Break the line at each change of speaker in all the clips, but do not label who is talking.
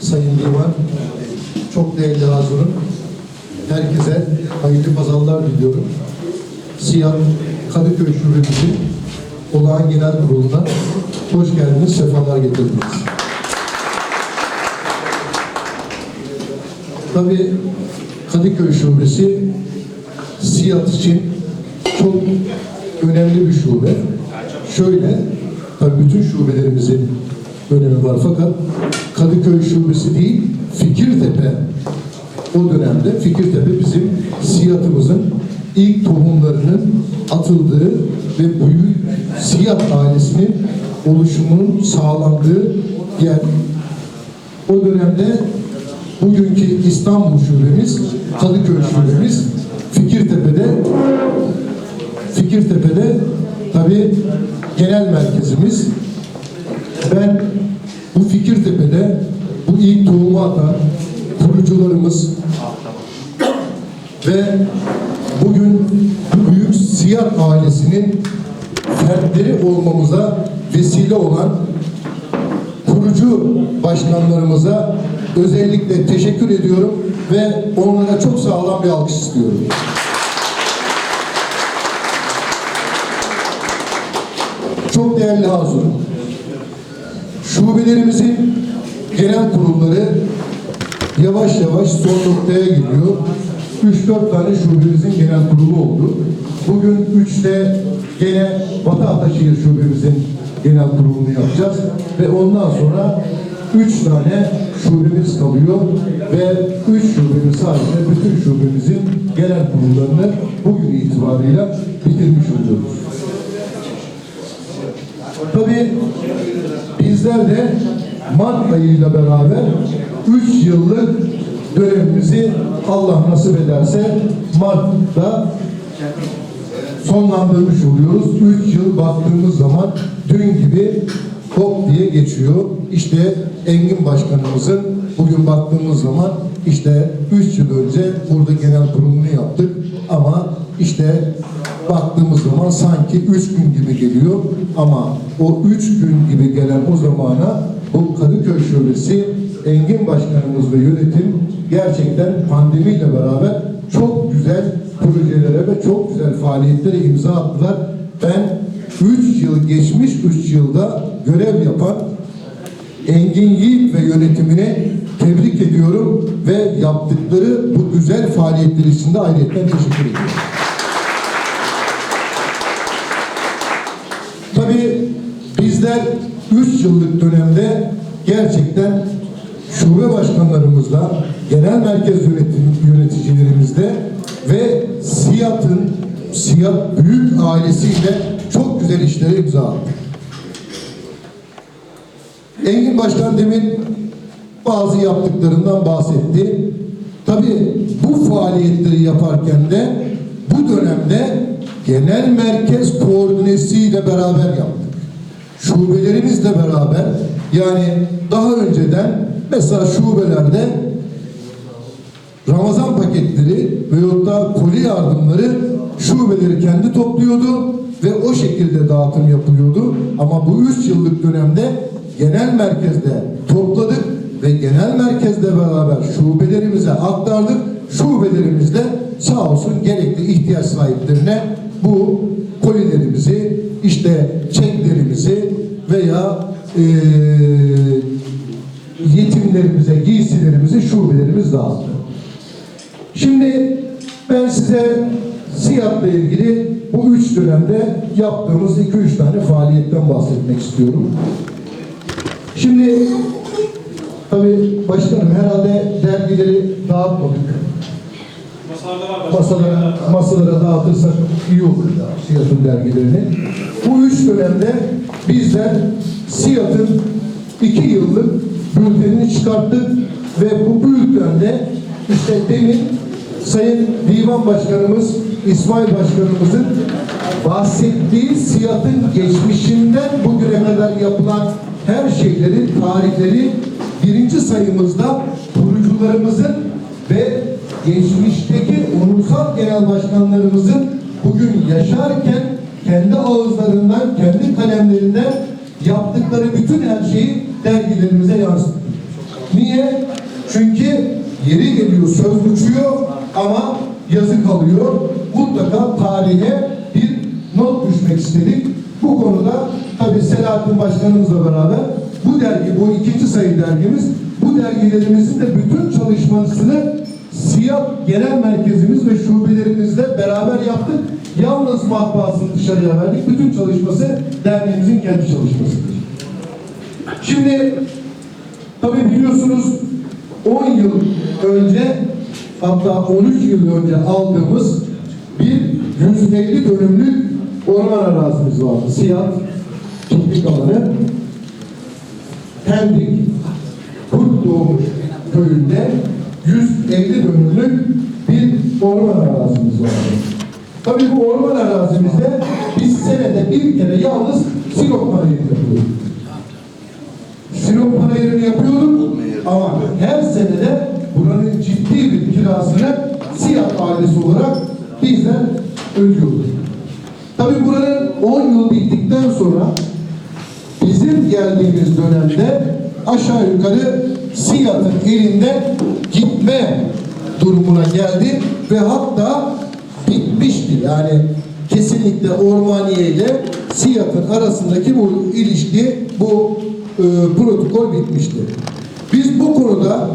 Sayın Divan, çok değerli hazırım. Herkese hayırlı pazarlar diliyorum. Siyah Kadıköy Şubemizin olağan genel kuruluna hoş geldiniz, sefalar getirdiniz. Tabii Kadıköy Şubesi Siyah için çok önemli bir şube. Şöyle, tabii bütün şubelerimizin önemi var fakat Kadıköy Şubesi değil, Fikirtepe o dönemde Fikirtepe bizim siyatımızın ilk tohumlarının atıldığı ve büyük siyat ailesinin oluşumunun sağlandığı yer. O dönemde bugünkü İstanbul şubemiz, Kadıköy şubemiz Fikirtepe'de Fikirtepe'de tabi genel merkezimiz. Ben bu Fikirtepe'de bu ilk tohumu atan kurucularımız ve bugün bu büyük siyah ailesinin fertleri olmamıza vesile olan kurucu başkanlarımıza özellikle teşekkür ediyorum ve onlara çok sağlam bir alkış istiyorum. Çok değerli hazır. Şubelerimizin genel kurulları yavaş yavaş son noktaya geliyor. 3-4 tane şubemizin genel kurulu oldu. Bugün 3'te gene Batı Ataşehir şubemizin genel kurulunu yapacağız. Ve ondan sonra 3 tane şubemiz kalıyor ve 3 şubemiz sayesinde bütün şubemizin genel kurullarını bugün itibarıyla bitirmiş oluyoruz. Tabii bizler de Mart ayıyla beraber 3 yıllık dönemimizi Allah nasip ederse Mart'ta sonlandırmış oluyoruz. 3 yıl baktığımız zaman dün gibi hop diye geçiyor. İşte Engin Başkanımızın bugün baktığımız zaman işte 3 yıl önce burada genel kurulunu yaptık ama işte baktığımız zaman sanki 3 gün gibi geliyor ama o 3 gün gibi gelen o zamana bu Kadıköy Şubesi Engin Başkanımız ve yönetim gerçekten pandemiyle beraber çok güzel projelere ve çok güzel faaliyetlere imza attılar. Ben 3 yıl geçmiş 3 yılda görev yapan Engin Yiğit ve yönetimine tebrik ediyorum ve yaptıkları bu güzel faaliyetler için de ayrıca teşekkür ediyorum. Tabii bizler 3 yıllık dönemde gerçekten şube başkanlarımızla, genel merkez yönetim, yöneticilerimizle ve SİAD'ın, SİAD büyük ailesiyle çok güzel işlere imza attık. Engin Başkan demin bazı yaptıklarından bahsetti. Tabii bu faaliyetleri yaparken de bu dönemde genel merkez koordinesiyle beraber yaptık. Şubelerimizle beraber yani daha önceden mesela şubelerde Ramazan paketleri veyahut da koli yardımları şubeleri kendi topluyordu ve o şekilde dağıtım yapılıyordu. Ama bu üç yıllık dönemde genel merkezde topladık ve genel merkezle beraber şubelerimize aktardık. Şubelerimizde sağ olsun gerekli ihtiyaç sahiplerine bu kolilerimizi, işte çeklerimizi veya eee yetimlerimize, giysilerimizi şubelerimiz dağıttı. Şimdi ben size SİAD'la ilgili bu üç dönemde yaptığımız iki üç tane faaliyetten bahsetmek istiyorum. Şimdi tabii başkanım herhalde dergileri dağıtmadık. Masalara, masalara dağıtırsak iyi olur SİAD'ın dergilerini. Bu üç dönemde bizler SİAD'ın iki yıllık bültenini çıkarttık ve bu bültende işte demin Sayın Divan Başkanımız İsmail Başkanımızın bahsettiği siyatın geçmişinden bugüne kadar yapılan her şeylerin tarihleri birinci sayımızda kurucularımızın ve geçmişteki onursal genel başkanlarımızın bugün yaşarken kendi ağızlarından, kendi kalemlerinden yaptıkları bütün her şeyi dergilerimize yansıttık. Niye? Çünkü yeri geliyor söz uçuyor ama yazı kalıyor. Mutlaka tarihe bir not düşmek istedik. Bu konuda tabii Selahattin Başkanımızla beraber bu dergi, bu ikinci sayı dergimiz, bu dergilerimizin de bütün çalışmasını Siyah Genel Merkezimiz ve şubelerimizle beraber yaptık. Yalnız matbaasını dışarıya verdik. Bütün çalışması derneğimizin kendi çalışmasıdır. Şimdi tabii biliyorsunuz 10 yıl önce hatta 13 yıl önce aldığımız bir 150 dönümlük orman arazimiz vardı. Siyah piknik alanı. Pendik Kurt Doğmuş köyünde 150 dönümlük bir orman arazimiz vardı. Tabii bu orman arazimizde biz senede bir kere yalnız Sinop panayırı yapıyorduk. Sinop panayırını yapıyorduk ama her senede buranın ciddi bir kirasını siyah ailesi olarak bizden ödüyorduk. Tabii buranın 10 yıl bittikten sonra bizim geldiğimiz dönemde aşağı yukarı Siyat'ın elinde gitme durumuna geldi ve hatta bitmişti. Yani kesinlikle Ormaniye ile Siyat'ın arasındaki bu ilişki, bu e, protokol bitmişti. Biz bu konuda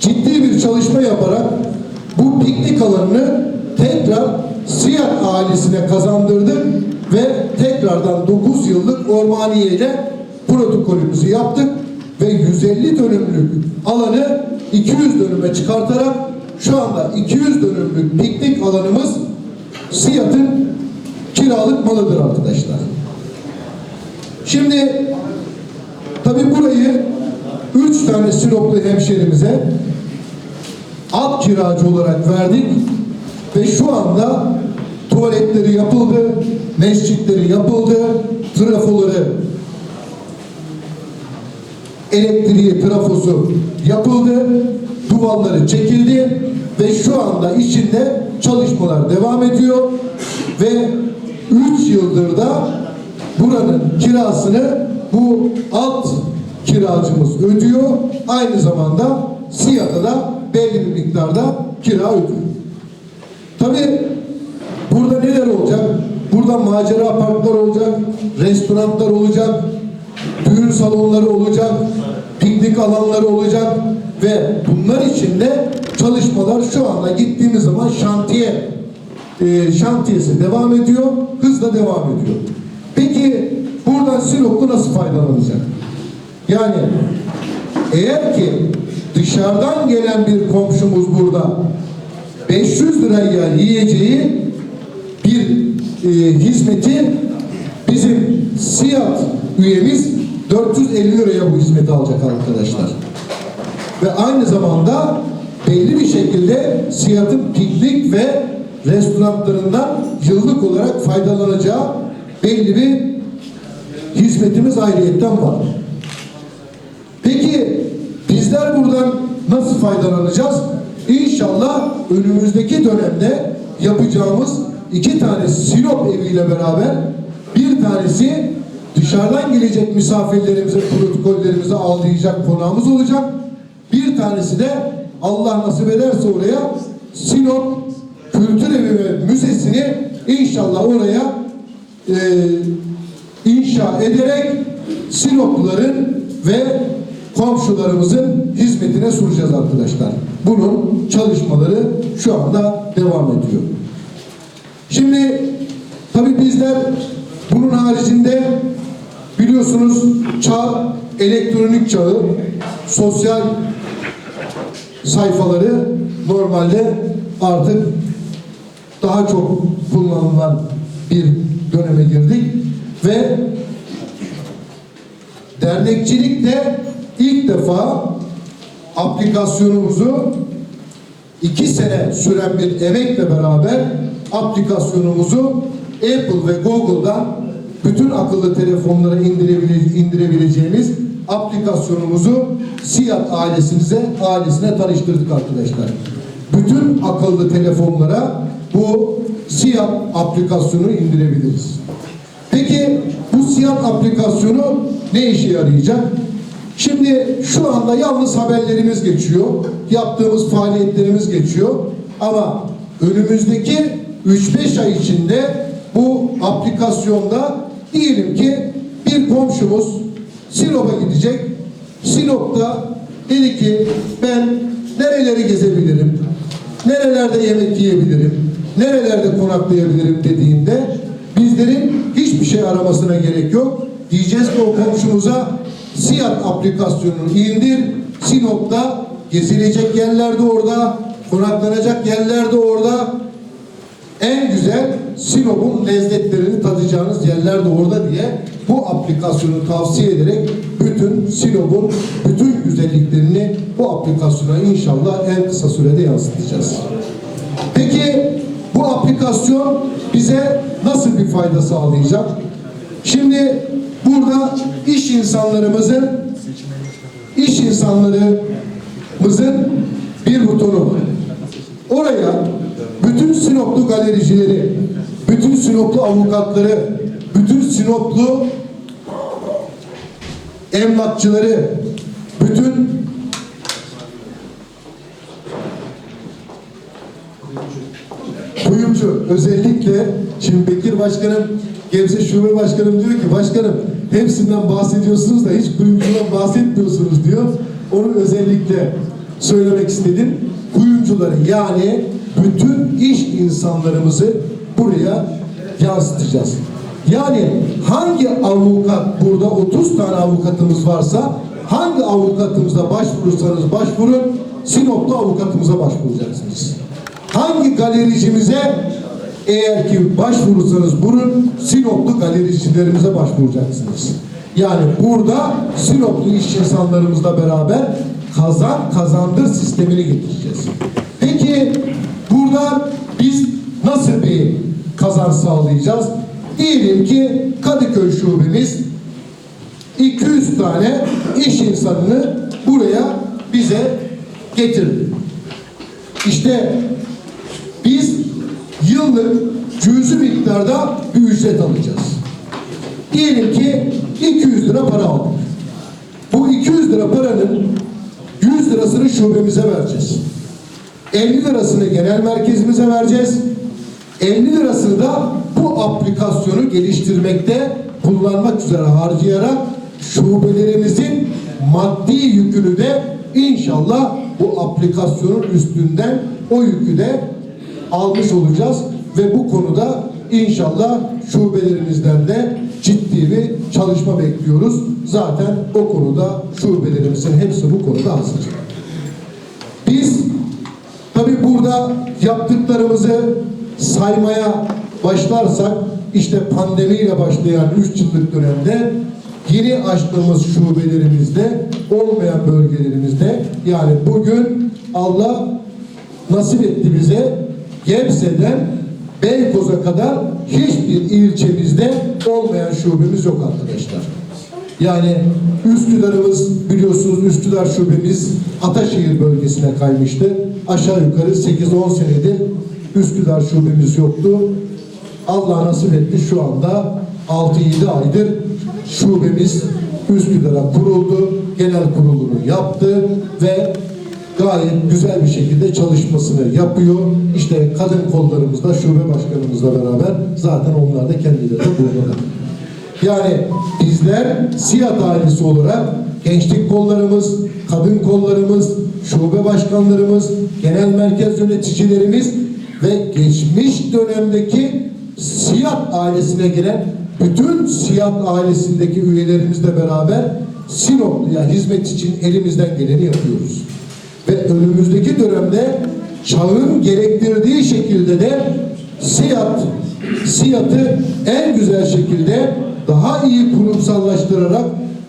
ciddi bir çalışma yaparak bu piknik alanını tekrar Siyah ailesine kazandırdık ve tekrardan 9 yıllık Ormaniye ile protokolümüzü yaptık ve 150 dönümlük alanı 200 dönüme çıkartarak şu anda 200 dönümlük piknik alanımız Siyat'ın kiralık malıdır arkadaşlar. Şimdi tabi burayı üç tane Sinoplu hemşerimize alt kiracı olarak verdik ve şu anda tuvaletleri yapıldı, mescitleri yapıldı, trafoları elektriği trafosu yapıldı, duvarları çekildi ve şu anda içinde çalışmalar devam ediyor ve 3 yıldır da buranın kirasını bu alt kiracımız ödüyor. Aynı zamanda SİAD'a da belli bir miktarda kira ödüyor. Tabii burada neler olacak? Burada macera parklar olacak, restoranlar olacak, düğün salonları olacak, piknik alanları olacak ve bunlar için de çalışmalar şu anda gittiğimiz zaman şantiye e, şantiyesi devam ediyor, hızla devam ediyor. Peki buradan Sinoplu nasıl faydalanacak? Yani eğer ki dışarıdan gelen bir komşumuz burada 500 liraya yiyeceği bir e, hizmeti bizim SİAD üyemiz 450 liraya bu hizmeti alacak arkadaşlar. Ve aynı zamanda belli bir şekilde SİAD'ın piknik ve restoranlarından yıllık olarak faydalanacağı belli bir hizmetimiz ayrıyetten var. Peki bizler buradan nasıl faydalanacağız? İnşallah önümüzdeki dönemde yapacağımız iki tane Sinop eviyle beraber bir tanesi dışarıdan gelecek misafirlerimize, protokollerimize ağırlayacak konağımız olacak. Bir tanesi de Allah nasip ederse oraya Sinop Kültür Evi ve Müzesini inşallah oraya e, inşa ederek Sinopluların ve komşularımızın hizmetine sunacağız arkadaşlar. Bunun çalışmaları şu anda devam ediyor. Şimdi tabii bizler bunun haricinde biliyorsunuz çağ elektronik çağı sosyal sayfaları normalde artık daha çok kullanılan bir döneme girdik ve dernekçilikte ilk defa aplikasyonumuzu iki sene süren bir emekle beraber aplikasyonumuzu Apple ve Google'dan bütün akıllı telefonlara indirebile- indirebileceğimiz aplikasyonumuzu Siyat ailesinize, ailesine tanıştırdık arkadaşlar. Bütün akıllı telefonlara bu Siyat aplikasyonu indirebiliriz. Peki bu Siyat aplikasyonu ne işe yarayacak? Şimdi şu anda yalnız haberlerimiz geçiyor. Yaptığımız faaliyetlerimiz geçiyor. Ama önümüzdeki 3-5 ay içinde bu aplikasyonda diyelim ki bir komşumuz Sinop'a gidecek. Sinop'ta dedi ki ben nereleri gezebilirim? Nerelerde yemek yiyebilirim? Nerelerde konaklayabilirim dediğinde bizlerin hiçbir şey aramasına gerek yok. Diyeceğiz ki o komşumuza Siyat aplikasyonunu indir. Sinop'ta gezilecek yerler de orada, konaklanacak yerler de orada. En güzel Sinop'un lezzetlerini tadacağınız yerler de orada diye bu aplikasyonu tavsiye ederek bütün Sinop'un bütün güzelliklerini bu aplikasyona inşallah en kısa sürede yansıtacağız. Peki bu aplikasyon bize nasıl bir fayda sağlayacak? Şimdi burada iş insanlarımızın iş insanlarımızın bir butonu. Oraya bütün Sinoplu galericileri, bütün Sinoplu avukatları, bütün Sinoplu emlakçıları, bütün kuyumcu özellikle şimdi Bekir Başkanım Gebze Şube Başkanım diyor ki başkanım hepsinden bahsediyorsunuz da hiç kuyumcudan bahsetmiyorsunuz diyor. Onu özellikle söylemek istedim. Kuyumcuları yani bütün iş insanlarımızı buraya yansıtacağız. Yani hangi avukat burada 30 tane avukatımız varsa hangi avukatımıza başvurursanız başvurun Sinop'ta avukatımıza başvuracaksınız. Hangi galericimize eğer ki başvurursanız bunun Sinoplu galericilerimize başvuracaksınız. Yani burada Sinoplu iş insanlarımızla beraber kazan kazandır sistemini getireceğiz. Peki burada biz nasıl bir kazanç sağlayacağız? Diyelim ki Kadıköy şubemiz 200 tane iş insanını buraya bize getirdi. İşte biz yıllık cüzi miktarda bir ücret alacağız. Diyelim ki 200 lira para aldık. Bu 200 lira paranın 100 lirasını şubemize vereceğiz. 50 lirasını genel merkezimize vereceğiz. 50 lirasını da bu aplikasyonu geliştirmekte kullanmak üzere harcayarak şubelerimizin maddi yükünü de inşallah bu aplikasyonun üstünden o yükü de almış olacağız ve bu konuda inşallah şubelerimizden de ciddi bir çalışma bekliyoruz. Zaten o konuda şubelerimizin hepsi bu konuda hazır. Biz tabi burada yaptıklarımızı saymaya başlarsak işte pandemiyle başlayan 3 yıllık dönemde yeni açtığımız şubelerimizde olmayan bölgelerimizde yani bugün Allah nasip etti bize Gebze'den Beykoz'a kadar hiçbir ilçemizde olmayan şubemiz yok arkadaşlar. Yani Üsküdar'ımız biliyorsunuz Üsküdar şubemiz Ataşehir bölgesine kaymıştı. Aşağı yukarı 8-10 senedir Üsküdar şubemiz yoktu. Allah nasip etti şu anda 6-7 aydır şubemiz Üsküdar'a kuruldu. Genel kurulunu yaptı ve gayet güzel bir şekilde çalışmasını yapıyor. İşte kadın kollarımızda şube başkanımızla beraber zaten onlar da kendileri de burada. Yani bizler Siyat ailesi olarak gençlik kollarımız, kadın kollarımız, şube başkanlarımız, genel merkez yöneticilerimiz ve geçmiş dönemdeki Siyat ailesine giren bütün Siyat ailesindeki üyelerimizle beraber Sinoplu'ya hizmet için elimizden geleni yapıyoruz. Ve önümüzdeki dönemde çağın gerektirdiği şekilde de Siyat, Siyat'ı en güzel şekilde daha iyi kurumsallaştırarak,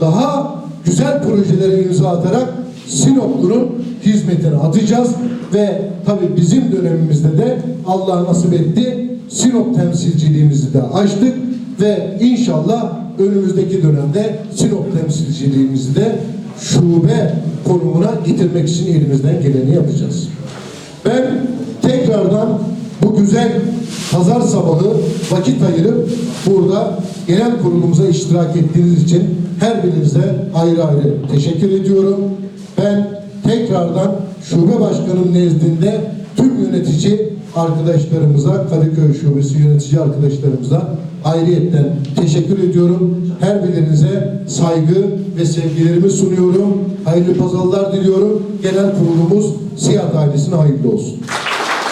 daha güzel projelere imza atarak Sinoplu'nun hizmetine atacağız. Ve tabii bizim dönemimizde de Allah nasip etti Sinop temsilciliğimizi de açtık. Ve inşallah önümüzdeki dönemde Sinop temsilciliğimizi de şube konumuna getirmek için elimizden geleni yapacağız. Ben tekrardan bu güzel pazar sabahı vakit ayırıp burada genel kurulumuza iştirak ettiğiniz için her birinize ayrı ayrı teşekkür ediyorum. Ben tekrardan şube başkanım nezdinde tüm yönetici arkadaşlarımıza, Kadıköy Şubesi yönetici arkadaşlarımıza ayrıyetten teşekkür ediyorum. Her birinize saygı ve sevgilerimi sunuyorum. Hayırlı pazarlar diliyorum. Genel kurulumuz Siyah ailesine hayırlı olsun.